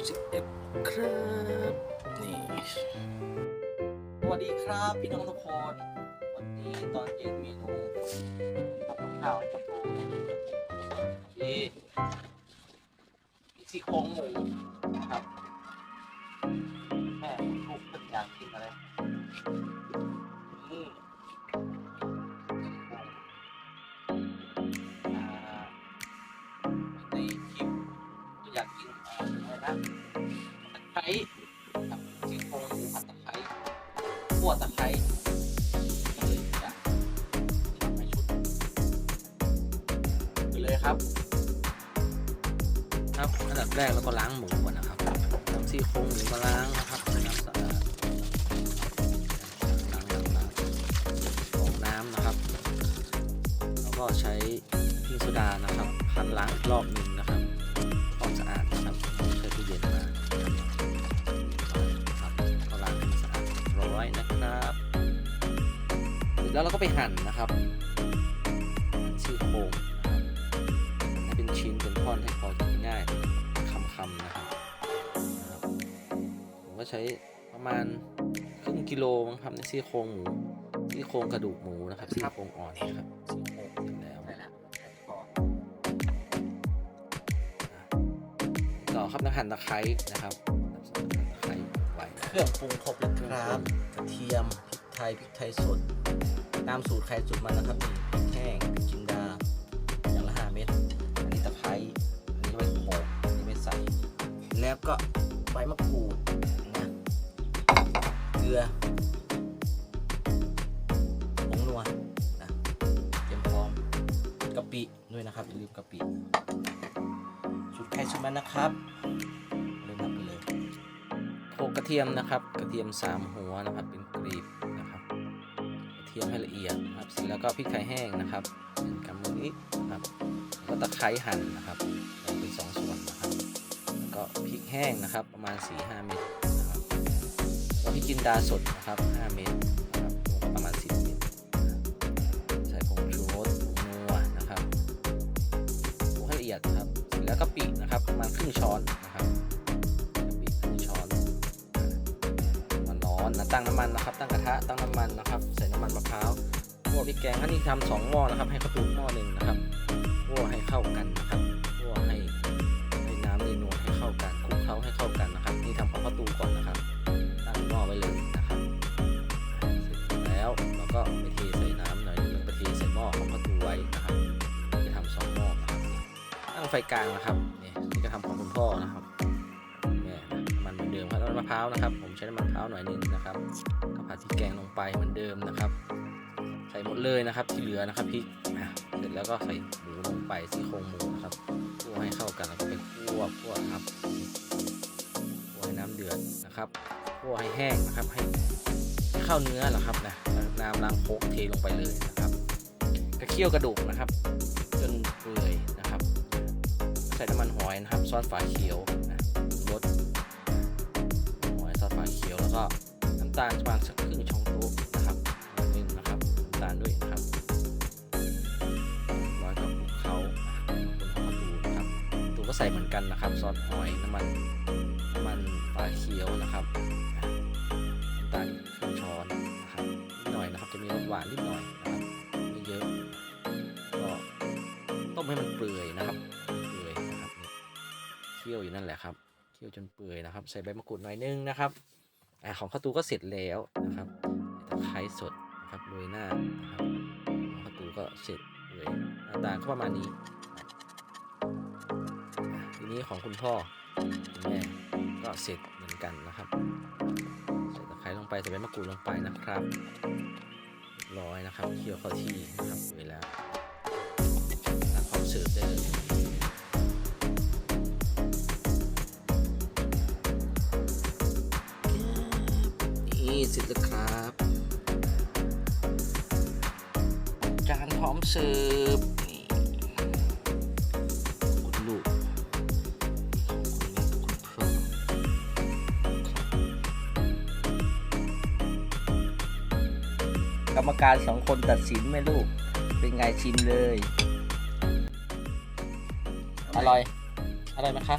31 ครับนี่สวัสดีครับพี่น้องทุกคน วันนี้ตอนเย็นเมนูทำกับข้าวที่ซี่โครงหมูครับแม่ลูกเพิ่งอยากกินอะไรนี่อ่าในคลิปอยากกินอะไร นะตะไคร้กับซี่โครงหมูผัดตะไคร้ขั่วตะไคร้ก็เลยจะทำให้ชุดไปเลยครับ ครับอันดับแรกเราก็ล้างหมูก่อนนะครับนำซี่โครงหมูมาล้างนะครับในน้ำสะอาดล้างล้างล้างฟองน้ำนะครับ แล้วก็ใช้พิงโซดานะครับพันล้างอีกรอบหนึ่ง แล้วเราก็ไปหั่นนะครับหั่นซี่โครงนะครับให้เป็นชิ้นเป็นท่อนให้พอกินง่ายคำๆนะครับนะครับผมก็ใช้ประมาณครึ่งกิโลมั้งครับในซี่โครงหมูซี่โครงกระดูกหมูนะครับซี่โครงอ่อนนะครับซี่โครงเสร็จแล้วได้แล้วพอต่อครับน้ำหั่นตะไคร้นะครับหั่นตะไคร้ไว้เครื่องปรุงครบแล้วครับกระเทียมพริกไทยพริกไทยสด ตามสูตรใครสูตรมันนะครับนี่พริกแห้งพริกจินดาอย่างละห้าเม็ดอันนี้ตะไคร้อันนี้ไว้โขกอันนี้ไว้ใส่ แล้วก็ใบมะกรูดนะเกลือผงนัวนะเตรียมพร้อมกะปิด้วยนะครับอย่าลืมกะปิสูตรใครสูตรมันนะครับเริ่มนับไปเลยโขกกระเทียมนะครับ กระเทียมสามหัวนะครับ เป็นกรีบนะครับ เทียมให้ละเอียดนะครับเสร็จแล้วก็พริกไทยแห้งนะครับเป็นกำมือนี้นะครับแล้วก็ตะไคร้หั่นนะครับแบ่งเป็นสองส่วนนะครับแล้วก็พริกแห้งนะครับ ประมาณ4-5เม็ดนะครับแล้วพริกจินดาสดนะครับ5เม็ดนะครับประมาณ 10เม็ดใส่ผงชูรสผงนัวนะครับผงให้ละเอียดนะครับเสร็จแล้วก็ปินะครับประมาณครึ่งช้อน อนนะตั้งน้ำมันนะครับ ตั้งกระทะตั้งน้ำมันนะครับใส่น้ำมันมะพร้าวคั่วพริกแกงอันนี้ทำสองหม้อนะครับ ให้ข้าตุ้หม้อหนึ่งนะครับคั่วให้เข้ากันนะครับคั่วให้ให้น้ำนี่นวลให้เข้ากันคลุกเคล้าให้เข้ากันนะครับ นี่ทำของข้าวตุ้ก่อนนะครับ ตั้งหม้อไว้เลยนะครับเสร็จแล้วเราก็ไปเทใส่น้ำหน่อยหนึงแล้วก็เทใส่หม้อของข้าวตุ้ไว้นะครับจะทำสองหม้อนะครับตั้งไฟกลางนะครับนี่นี่ทำของคุณพ่อนะครับ น้ำมันเหมือนเดิมครับน้ำมะพร้าวนะครับ ผมใช้น้ำมันมะพร้าวหน่อยนึงนะครับก็ผัดพริกแกงลงไปเหมือนเดิมนะครับ ใส่หมดเลยนะครับ ที่เหลือนะครับพริกเสร็จแล้วก็ใส่หมูลงไปซี่โครงหมูนะครับคั่วให้เข้ากันแล้วก็ไปคั่วคั่วครับคั่วให้น้ำเดือดนะครับคั่วให้แห้งนะครับ ให้เข้าเนื้อแหละครับนะน้ำล้างโคกเทลงไปเลยนะครับกระเคี่ยวกระดูกนะครับ จนเปื่อยนะครับ ใส่น้ำมันหอยนะครับ ซอสฝาเขียว ก็น้ำตาลประมาณสักครึ่งช้อนโต๊ะนะครับหนึ่งนะครับน้ำตาลด้วยนะครับร้อยกับเขาคนเขาดูนะครับตัวก็ใส่เหมือนกันนะครับซอสหอยน้ำมันน้ำมันฝาเขียวนะครับน้ำตาลครึ่งช้อนนะครับนิดหน่อยนะครับจะมีรสหวานนิดหน่อยนะครับไม่เยอะก็ต้มให้มันเปื่อยนะครับเปื่อยนะครับเคี่ยวอยู่นั่นแหละครับเคี่ยวจนเปื่อยนะครับ ใส่ใบมะกรูดหน่อยนึงนะครับ อ่าของข้าวตูก็เสร็จแล้วนะครับตะไคร้สดนะครับโรยหน้านะครับข้าวตูก็เสร็จเลยหน้าตาก็ประมาณนี้ทีนี้ของคุณพ่อคุณแม่ก็เสร็จเหมือนกันนะครับใส่ตะไคร้ลงไปใส่ใบมะกรูดลงไปนะครับร้อยนะครับเคี่ยวเข้าที่นะครับเวลาตักพร้อมเสิร์ฟได้เลย เสร็จแล้วครับจานพร้อมเสิร์ฟนี่คุณลูกของคุณแม่คุณพ่อครับกรรมการสองคนตัดสินไหมลูก เป็นไงชิมเลย อร่อย อร่อยไหมคะ